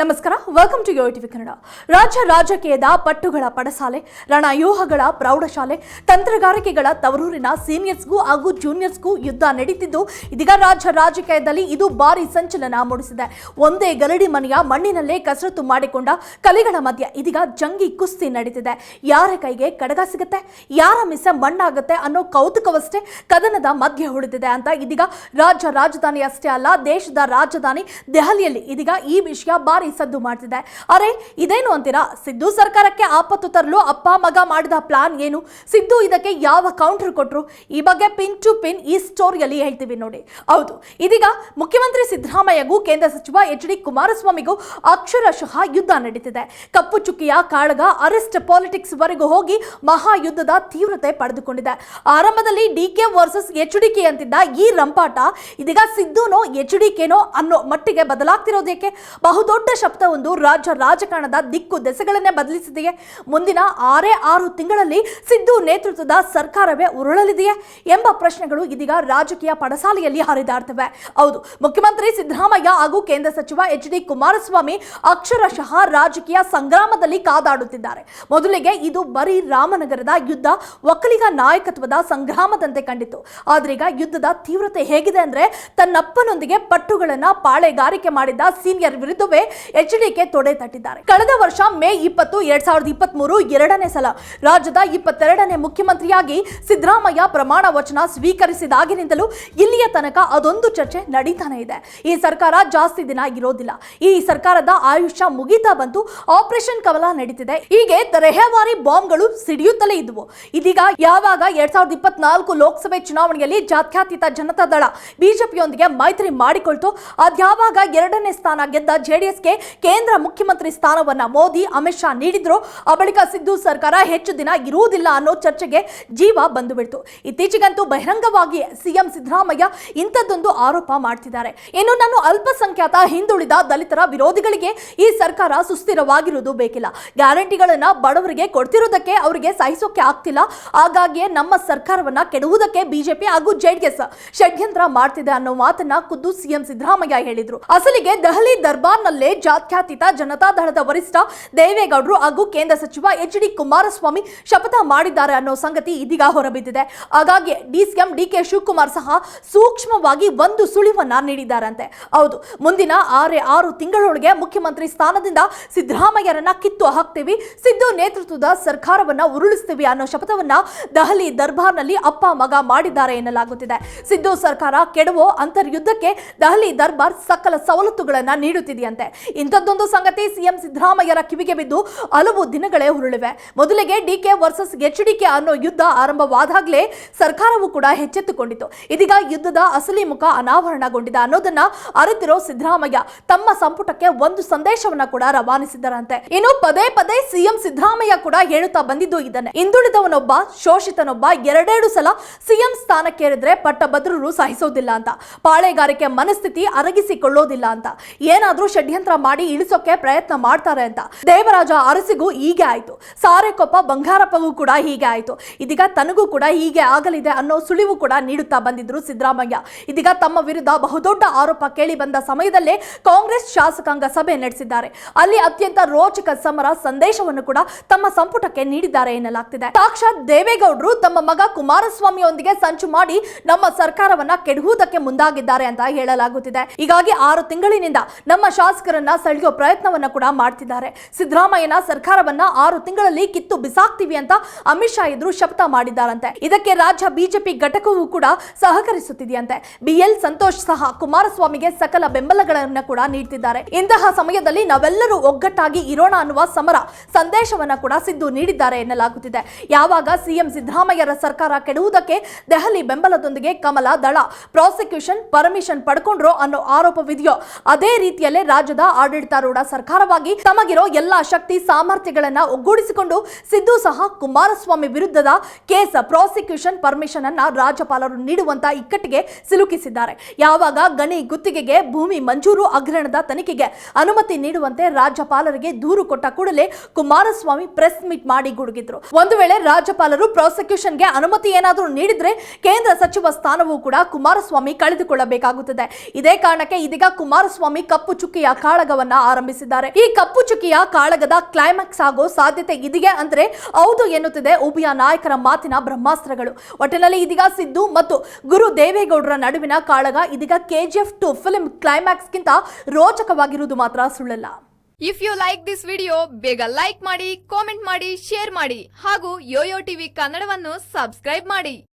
ನಮಸ್ಕಾರ welcome to yo TV Kannada ರಾಜ್ಯ ರಾಜಕೀಯದ ಪಟ್ಟುಗಳ ಪಡಸಾಲೆ ರಣವ್ಯೂಹಗಳ ಪ್ರೌಢಶಾಲೆ, ತಂತ್ರಗಾರಿಕೆಗಳ ತವರೂರಿನ ಸೀನಿಯರ್ಸ್ಗೂ ಹಾಗೂ ಜೂನಿಯರ್ಸ್ಗೂ ಯುದ್ಧ ನಡೀತಿದ್ದು, ಇದೀಗ ರಾಜ್ಯ ರಾಜಕೀಯದಲ್ಲಿ ಇದು ಭಾರಿ ಸಂಚಲನ ಮೂಡಿಸಿದೆ. ಒಂದೇ ಗರಡಿ ಮನೆಯ ಮಣ್ಣಿನಲ್ಲೇ ಕಸರತ್ತು ಮಾಡಿಕೊಂಡ ಕಲಿಗಳ ಮಧ್ಯ ಇದೀಗ ಜಂಗಿ ಕುಸ್ತಿ ನಡೀತಿದೆ. ಯಾರ ಕೈಗೆ ಕಡಗ ಸಿಗುತ್ತೆ? ಯಾರ ಮಿಸ ಮಣ್ಣಾಗುತ್ತೆ ಅನ್ನೋ ಕೌತುಕವಷ್ಟೇ ಕದನದ ಮಧ್ಯೆ ಉಳಿದಿದೆ ಅಂತ ಇದೀಗ ರಾಜ್ಯ ರಾಜಧಾನಿ ಅಷ್ಟೇ ಅಲ್ಲ, ದೇಶದ ರಾಜಧಾನಿ ದೆಹಲಿಯಲ್ಲಿ ಇದೀಗ ಈ ವಿಷಯ ಭಾರಿ ಸದ್ದು ಮಾಡ್ತಿದೆ ಅರೆ, ಇದೇನು ಅಂತೀರಾ? ಸಿದ್ದು ಸರ್ಕಾರಕ್ಕೆ ಆಪತ್ತು ತರಲು ಅಪ್ಪ, ಮಗ ಮಾಡಿದ ಪ್ಲಾನ್ ಏನು? ಸಿದ್ದು ಇದಕ್ಕೆ ಯಾವ ಕೌಂಟರ್? ಕೊಟ್ಟರು ಈ ಬಗ್ಗೆ ಪಿನ್ ಟು ಪಿನ್ ಈ ಸ್ಟೋರಿಯಲ್ಲಿ ಹೇಳ್ತೀವಿ ನೋಡಿ. ಹೌದು, ಇದೀಗ ಮುಖ್ಯಮಂತ್ರಿ ಸಿದ್ದರಾಮಯ್ಯಗೂ ಕೇಂದ್ರ ಸಚಿವ ಎಚ್ ಡಿ ಕುಮಾರಸ್ವಾಮಿಗೂ ಅಕ್ಷರಶಃ ಯುದ್ಧ ನಡೀತಿದೆ. ಕಪ್ಪು ಚುಕ್ಕಿಯ ಕಾಳಗ ಅರೆಸ್ಟ್ ಪಾಲಿಟಿಕ್ಸ್ ವರೆಗೂ ಹೋಗಿ ಮಹಾಯುದ್ಧದ ತೀವ್ರತೆ ಪಡೆದುಕೊಂಡಿದೆ. ಆರಂಭದಲ್ಲಿ D K versus H D K ಅಂತಿದ್ದ ಈ ರಂಪಾಟ, ಇದೀಗ ಸಿದ್ದುನೋ ಎಚ್ ಡಿ ಕೆನೋ ಅನ್ನೋ ಮಟ್ಟಿಗೆ ಬದಲಾಗ್ತಿರೋದಕ್ಕೆ ಬಹುದೊಡ್ಡ ಶಬ್ದವೊಂದು ರಾಜ್ಯ ರಾಜಕಾರಣದ ದಿಕ್ಕು ದೆಸೆಗಳನ್ನೇ ಬದಲಿಸಿದೆಯೇ? ಮುಂದಿನ ಆರೇ ಆರು ತಿಂಗಳಲ್ಲಿ ಸಿದ್ದು ನೇತೃತ್ವದ ಸರ್ಕಾರವೇ ಉರುಳಲಿದೆಯೇ? ಎಂಬ ಪ್ರಶ್ನೆಗಳು ಇದೀಗ ರಾಜಕೀಯ ಪಡಸಾಲೆಯಲ್ಲಿ ಹರಿದಾಡ್ತವೆ ಹೌದು, ಮುಖ್ಯಮಂತ್ರಿ ಸಿದ್ದರಾಮಯ್ಯ ಹಾಗೂ ಕೇಂದ್ರ ಸಚಿವ ಎಚ್ ಡಿ ಕುಮಾರಸ್ವಾಮಿ ಅಕ್ಷರಶಃ ರಾಜಕೀಯ ಸಂಗ್ರಾಮದಲ್ಲಿ ಕಾದಾಡುತ್ತಿದ್ದಾರೆ. ಮೊದಲಿಗೆ ಇದು ಬರೀ ರಾಮನಗರದ ಯುದ್ಧ, ಒಕ್ಕಲಿಗ ನಾಯಕತ್ವದ ಸಂಗ್ರಾಮದಂತೆ ಕಂಡಿತು. ಆದ್ರೀಗ ಯುದ್ಧದ ತೀವ್ರತೆ ಹೇಗಿದೆ ಅಂದ್ರೆ ತನ್ನಪ್ಪನೊಂದಿಗೆ ಪಟ್ಟುಗಳನ್ನ ಪಾಳೆಗಾರಿಕೆ ಮಾಡಿದ್ದ ಸೀನಿಯರ್ ವಿರುದ್ಧವೇ ಎಚ್ ಡಿಕೆ ತೊಡೆ ತಟ್ಟಿದ್ದಾರೆ. ಕಳೆದ ವರ್ಷ ಮೇ ಇಪ್ಪತ್ತು, ಎರಡ್ ಸಾವಿರದ ಇಪ್ಪತ್ತ್ ಮೂರು ಎರಡನೇ ಸಲ ರಾಜ್ಯದ ಇಪ್ಪತ್ತೆರಡನೇ ಮುಖ್ಯಮಂತ್ರಿಯಾಗಿ ಸಿದ್ದರಾಮಯ್ಯ ಪ್ರಮಾಣ ವಚನ ಸ್ವೀಕರಿಸಿದಾಗಿನಿಂದಲೂ ಇಲ್ಲಿಯ ತನಕ ಅದೊಂದು ಚರ್ಚೆ ನಡೀತಾನೆ ಇದೆ. ಈ ಸರ್ಕಾರ ಜಾಸ್ತಿ ದಿನ ಇರೋದಿಲ್ಲ. ಈ ಸರ್ಕಾರದ ಆಯುಷ್ಯ ಮುಗಿತಾ ಬಂತು ಆಪರೇಷನ್ ಕಮಲ ನಡೀತಿದೆ. ಹೀಗೆ ರೆಹವಾರಿ ಬಾಂಬ್ಗಳು ಸಿಡಿಯುತ್ತಲೇ ಇದ್ವು. ಇದೀಗ ಯಾವಾಗ ಎರಡ್ ಸಾವಿರದ ಇಪ್ಪತ್ನಾಲ್ಕು ಲೋಕಸಭೆ ಚುನಾವಣೆಯಲ್ಲಿ ಜಾತ್ಯಾತೀತ ಜನತಾ ದಳ ಬಿಜೆಪಿಯೊಂದಿಗೆ ಮೈತ್ರಿ ಮಾಡಿಕೊಳ್ತು, ಅದ್ಯಾವಾಗ ಎರಡನೇ ಸ್ಥಾನ ಗೆದ್ದ ಕೇಂದ್ರ ಮುಖ್ಯಮಂತ್ರಿ ಸ್ಥಾನವನ್ನ ಮೋದಿ, ಅಮಿತ್ ಶಾ ನೀಡಿದ್ರು. ಆ ಬಳಿಕ ಸಿದ್ದು ಸರ್ಕಾರ ಹೆಚ್ಚು ದಿನ ಇರುವುದಿಲ್ಲ ಅನ್ನೋ ಚರ್ಚೆಗೆ ಜೀವ ಬಂದು ಬಿಡ್ತು ಇತ್ತೀಚೆಗಂತೂ ಬಹಿರಂಗವಾಗಿ ಸಿಎಂ ಸಿದ್ದರಾಮಯ್ಯ ಇಂಥದ್ದೊಂದು ಆರೋಪ ಮಾಡ್ತಿದ್ದಾರೆ. ಇನ್ನು ನಾನು ಅಲ್ಪಸಂಖ್ಯಾತ ಹಿಂದುಳಿದ ದಲಿತರ ವಿರೋಧಿಗಳಿಗೆ ಈ ಸರ್ಕಾರ ಸುಸ್ಥಿರವಾಗಿರುವುದು ಬೇಕಿಲ್ಲ. ಗ್ಯಾರಂಟಿಗಳನ್ನ ಬಡವರಿಗೆ ಕೊಡ್ತಿರೋದಕ್ಕೆ ಅವರಿಗೆ ಸಹಿಸೋಕೆ ಆಗ್ತಿಲ್ಲ. ಹಾಗಾಗಿಯೇ ನಮ್ಮ ಸರ್ಕಾರವನ್ನ ಕೆಡುವುದಕ್ಕೆ ಬಿಜೆಪಿ ಹಾಗೂ ಜೆಡಿಎಸ್ ಷಡ್ಯಂತ್ರ ಮಾಡ್ತಿದೆ ಅನ್ನೋ ಮಾತನ್ನ ಖುದ್ದು ಸಿಎಂ ಸಿದ್ದರಾಮಯ್ಯ ಹೇಳಿದ್ರು. ಅಸಲಿಗೆ ದೆಹಲಿ ದರ್ಬಾರ್ನಲ್ಲೇ ಜಾತ್ಯತೀತ ಜನತಾ ದಳದ ವರಿಷ್ಠ ದೇವೇಗೌಡರು ಹಾಗೂ ಕೇಂದ್ರ ಸಚಿವ ಎಚ್ ಡಿ ಕುಮಾರಸ್ವಾಮಿ ಶಪಥ ಮಾಡಿದ್ದಾರೆ ಅನ್ನೋ ಸಂಗತಿ ಇದೀಗ ಹೊರಬಿದ್ದಿದೆ. ಹಾಗಾಗಿ ಡಿಸಿಎಂ ಡಿ ಕೆ ಶಿವಕುಮಾರ್ ಸಹ ಸೂಕ್ಷ್ಮವಾಗಿ ಒಂದು ಸುಳಿವನ್ನ ನೀಡಿದ್ದಾರಂತೆ. ಹೌದು, ಮುಂದಿನ ಆರೇ ಆರು ತಿಂಗಳೊಳಗೆ ಮುಖ್ಯಮಂತ್ರಿ ಸ್ಥಾನದಿಂದ ಸಿದ್ದರಾಮಯ್ಯರನ್ನ ಕಿತ್ತು ಹಾಕ್ತೀವಿ, ಸಿದ್ದು ನೇತೃತ್ವದ ಸರ್ಕಾರವನ್ನ ಉರುಳಿಸ್ತೀವಿ ಅನ್ನೋ ಶಪಥವನ್ನ ದೆಹಲಿ ದರ್ಬಾರ್ನಲ್ಲಿ ಅಪ್ಪ, ಮಗ ಮಾಡಿದ್ದಾರೆ ಎನ್ನಲಾಗುತ್ತಿದೆ. ಸಿದ್ದು ಸರ್ಕಾರ ಕೆಡವೋ ಅಂತರ್ಯುದ್ಧಕ್ಕೆ ದೆಹಲಿ ದರ್ಬಾರ್ ಸಕಲ ಸವಲತ್ತುಗಳನ್ನ ನೀಡುತ್ತಿದೆಯಂತೆ. ಇಂಥದ್ದೊಂದು ಸಂಗತಿ ಸಿಎಂ ಸಿದ್ದರಾಮಯ್ಯರ ಕಿವಿಗೆ ಬಿದ್ದು ಹಲವು ದಿನಗಳೇ ಹುರುಳಿವೆ ಮೊದಲಿಗೆ ಡಿಕೆ ವರ್ಸಸ್ ಎಚ್ ಡಿಕೆ ಅನ್ನೋ ಯುದ್ಧ ಆರಂಭವಾದಾಗಲೇ ಸರ್ಕಾರವು ಕೂಡ ಎಚ್ಚೆತ್ತುಕೊಂಡಿತು ಇದೀಗ ಯುದ್ಧದ ಅಸಲಿ ಮುಖ ಅನಾವರಣಗೊಂಡಿದೆ ಅನ್ನೋದನ್ನ ಅರಿತಿರೋ ಸಿದ್ದರಾಮಯ್ಯ ತಮ್ಮ ಸಂಪುಟಕ್ಕೆ ಒಂದು ಸಂದೇಶವನ್ನ ಕೂಡ ರವಾನಿಸಿದ್ದರಂತೆ ಇನ್ನು ಪದೇ ಪದೇ ಸಿಎಂ ಸಿದ್ದರಾಮಯ್ಯ ಕೂಡ ಹೇಳುತ್ತಾ ಬಂದಿದ್ದು ಇದನ್ನೇ. ಹಿಂದುಳಿದವನೊಬ್ಬ, ಶೋಷಿತನೊಬ್ಬ ಎರಡೆರಡು ಸಲ ಸಿಎಂ ಸ್ಥಾನಕ್ಕೇರಿದ್ರೆ ಪಟ್ಟಭದ್ರರು ಸಹಿಸೋದಿಲ್ಲ ಅಂತ. ಪಾಳೆಗಾರಿಕೆ ಮನಸ್ಥಿತಿ ಅರಗಿಸಿಕೊಳ್ಳೋದಿಲ್ಲ ಅಂತ. ಏನಾದರೂ ಷಡ್ಯಂತ್ರ ಮಾಡಿ ಇಳಿಸೋಕೆ ಪ್ರಯತ್ನ ಮಾಡ್ತಾರೆ ಅಂತ. ದೇವರಾಜ ಅರಸಿಗೂ ಹೀಗೆ ಆಯ್ತು. ಸಾರೆಕೊಪ್ಪ ಬಂಗಾರಪ್ಪಗೂ ಕೂಡ ಹೀಗೆ ಆಯ್ತು. ಇದೀಗ ತನಗೂ ಕೂಡ ಹೀಗೆ ಆಗಲಿದೆ ಅನ್ನೋ ಸುಳಿವು ಕೂಡ ನೀಡುತ್ತಾ ಬಂದಿದ್ರು ಸಿದ್ದರಾಮಯ್ಯ. ಇದೀಗ ತಮ್ಮ ವಿರುದ್ಧ ಬಹುದೊಡ್ಡ ಆರೋಪ ಕೇಳಿ ಬಂದ ಸಮಯದಲ್ಲೇ ಕಾಂಗ್ರೆಸ್ ಶಾಸಕಾಂಗ ಸಭೆ ನಡೆಸಿದ್ದಾರೆ. ಅಲ್ಲಿ ಅತ್ಯಂತ ರೋಚಕ ಸಮರ ಸಂದೇಶವನ್ನು ಕೂಡ ತಮ್ಮ ಸಂಪುಟಕ್ಕೆ ನೀಡಿದ್ದಾರೆ ಎನ್ನಲಾಗ್ತಿದೆ. ಸಾಕ್ಷಾತ್ ದೇವೇಗೌಡರು ತಮ್ಮ ಮಗ ಕುಮಾರಸ್ವಾಮಿಯೊಂದಿಗೆ ಸಂಚು ಮಾಡಿ ನಮ್ಮ ಸರ್ಕಾರವನ್ನ ಕೆಡುವುದಕ್ಕೆ ಮುಂದಾಗಿದ್ದಾರೆ ಅಂತ ಹೇಳಲಾಗುತ್ತಿದೆ. ಹೀಗಾಗಿ ಆರು ತಿಂಗಳಿನಿಂದ ನಮ್ಮ ಶಾಸಕರನ್ನ ಸೆಳೆಯೋ ಪ್ರಯತ್ನವನ್ನ ಕೂಡ ಮಾಡ್ತಿದ್ದಾರೆ. ಸಿದ್ದರಾಮಯ್ಯನ ಸರ್ಕಾರವನ್ನ ಆರು ತಿಂಗಳಲ್ಲಿ ಕಿತ್ತು ಬಿಸಾಕ್ತಿವಿ ಅಂತ ಅಮಿತ್ ಶಾ ಎದುರು ಶಪಥ ಮಾಡಿದ್ದಾರಂತೆ. ಇದಕ್ಕೆ ರಾಜ್ಯ ಬಿಜೆಪಿ ಘಟಕವೂ ಕೂಡ ಸಹಕರಿಸುತ್ತಿದೆಯಂತೆ. ಬಿಎಲ್ ಸಂತೋಷ್ ಸಹ ಕುಮಾರಸ್ವಾಮಿಗೆ ಸಕಲ ಬೆಂಬಲಗಳನ್ನ ಕೂಡ ನೀಡುತ್ತಿದ್ದಾರೆ ಇಂತಹ ಸಮಯದಲ್ಲಿ ನಾವೆಲ್ಲರೂ ಒಗ್ಗಟ್ಟಾಗಿ ಇರೋಣ ಅನ್ನುವ ಸಮರ ಸಂದೇಶವನ್ನ ಕೂಡ ಸಿದ್ದು ನೀಡಿದ್ದಾರೆ ಎನ್ನಲಾಗುತ್ತಿದೆ. ಯಾವಾಗ ಸಿಎಂ ಸಿದ್ದರಾಮಯ್ಯರ ಸರ್ಕಾರ ಕೆಡುವುದಕ್ಕೆ ದೆಹಲಿ ಬೆಂಬಲದೊಂದಿಗೆ ಕಮಲ ದಳ, ಪ್ರಾಸಿಕ್ಯೂಷನ್, ಪರ್ಮಿಷನ್ ಪಡ್ಕೊಂಡ್ರೋ ಅನ್ನೋ ಆರೋಪವಿದೆಯೋ, ಅದೇ ರೀತಿಯಲ್ಲೇ ರಾಜ್ಯದ ಆಡಳಿತಾರೂಢ ಸರ್ಕಾರವಾಗಿ ತಮಗಿರೋ ಎಲ್ಲಾ ಶಕ್ತಿ ಸಾಮರ್ಥ್ಯಗಳನ್ನ ಒಗ್ಗೂಡಿಸಿಕೊಂಡು ಸಿದ್ದು ಸಹ ಕುಮಾರಸ್ವಾಮಿ ವಿರುದ್ಧದ ಕೇಸ್ ಪ್ರಾಸಿಕ್ಯೂಷನ್ ಪರ್ಮಿಷನ್ ಅನ್ನ ರಾಜ್ಯಪಾಲರು ನೀಡುವಂತ ಇಕ್ಕಟ್ಟಿಗೆ ಸಿಲುಕಿಸಿದ್ದಾರೆ. ಯಾವಾಗ ಗಣಿ ಗುತ್ತಿಗೆಗೆ ಭೂಮಿ ಮಂಜೂರು ಹಗರಣದ ತನಿಖೆಗೆ ಅನುಮತಿ ನೀಡುವಂತೆ ರಾಜ್ಯಪಾಲರಿಗೆ ದೂರು ಕೊಟ್ಟ ಕೂಡಲೇ ಕುಮಾರಸ್ವಾಮಿ ಪ್ರೆಸ್ ಮೀಟ್ ಮಾಡಿ ಗುಡುಗಿದ್ರು. ಒಂದು ವೇಳೆ ರಾಜ್ಯಪಾಲರು ಪ್ರಾಸಿಕ್ಯೂಷನ್ಗೆ ಅನುಮತಿ ಏನಾದರೂ ನೀಡಿದ್ರೆ ಕೇಂದ್ರ ಸಚಿವ ಸ್ಥಾನವೂ ಕೂಡ ಕುಮಾರಸ್ವಾಮಿ ಕಳೆದುಕೊಳ್ಳಬೇಕಾಗುತ್ತದೆ. ಇದೇ ಕಾರಣಕ್ಕೆ ಇದೀಗ ಕುಮಾರಸ್ವಾಮಿ ಕಪ್ಪು ಚುಕ್ಕಿಯ ಕಾಳಗ ಕಾಳಗವನ್ನ ಆರಂಭಿಸಿದ್ದಾರೆ. ಈ ಕಪ್ಪು ಚುಕ್ಕಿಯ ಕಾಳಗದ ಕ್ಲೈಮ್ಯಾಕ್ಸ್ ಆಗೋ ಸಾಧ್ಯತೆ ಇದೆಯೇ ಅಂದ್ರೆ ಹೌದು ಎನ್ನುತ್ತಿದೆ ಉಭಯ ನಾಯಕರ ಮಾತಿನ ಬ್ರಹ್ಮಾಸ್ತ್ರಗಳು. ಒಟ್ಟಿನಲ್ಲಿ ಇದೀಗ ಸಿದ್ದು ಮತ್ತು ಗುರು ದೇವೇಗೌಡರ ನಡುವಿನ ಕಾಳಗ ಇದೀಗ ಕೆಜಿಎಫ್ ಟು ಫಿಲ್ಮ್ ಕ್ಲೈಮ್ಯಾಕ್ಸ್ಗಿಂತ ರೋಚಕವಾಗಿರುವುದು ಮಾತ್ರ ಸುಳ್ಳಲ್ಲ. If you like this video ಬೇಗ ಲೈಕ್ ಮಾಡಿ ಕಾಮೆಂಟ್ ಮಾಡಿ ಶೇರ್ ಮಾಡಿ ಹಾಗೂ ಯೋಯೋ ಟಿವಿ ಕನ್ನಡವನ್ನು ಸಬ್ಸ್ಕ್ರೈಬ್ ಮಾಡಿ.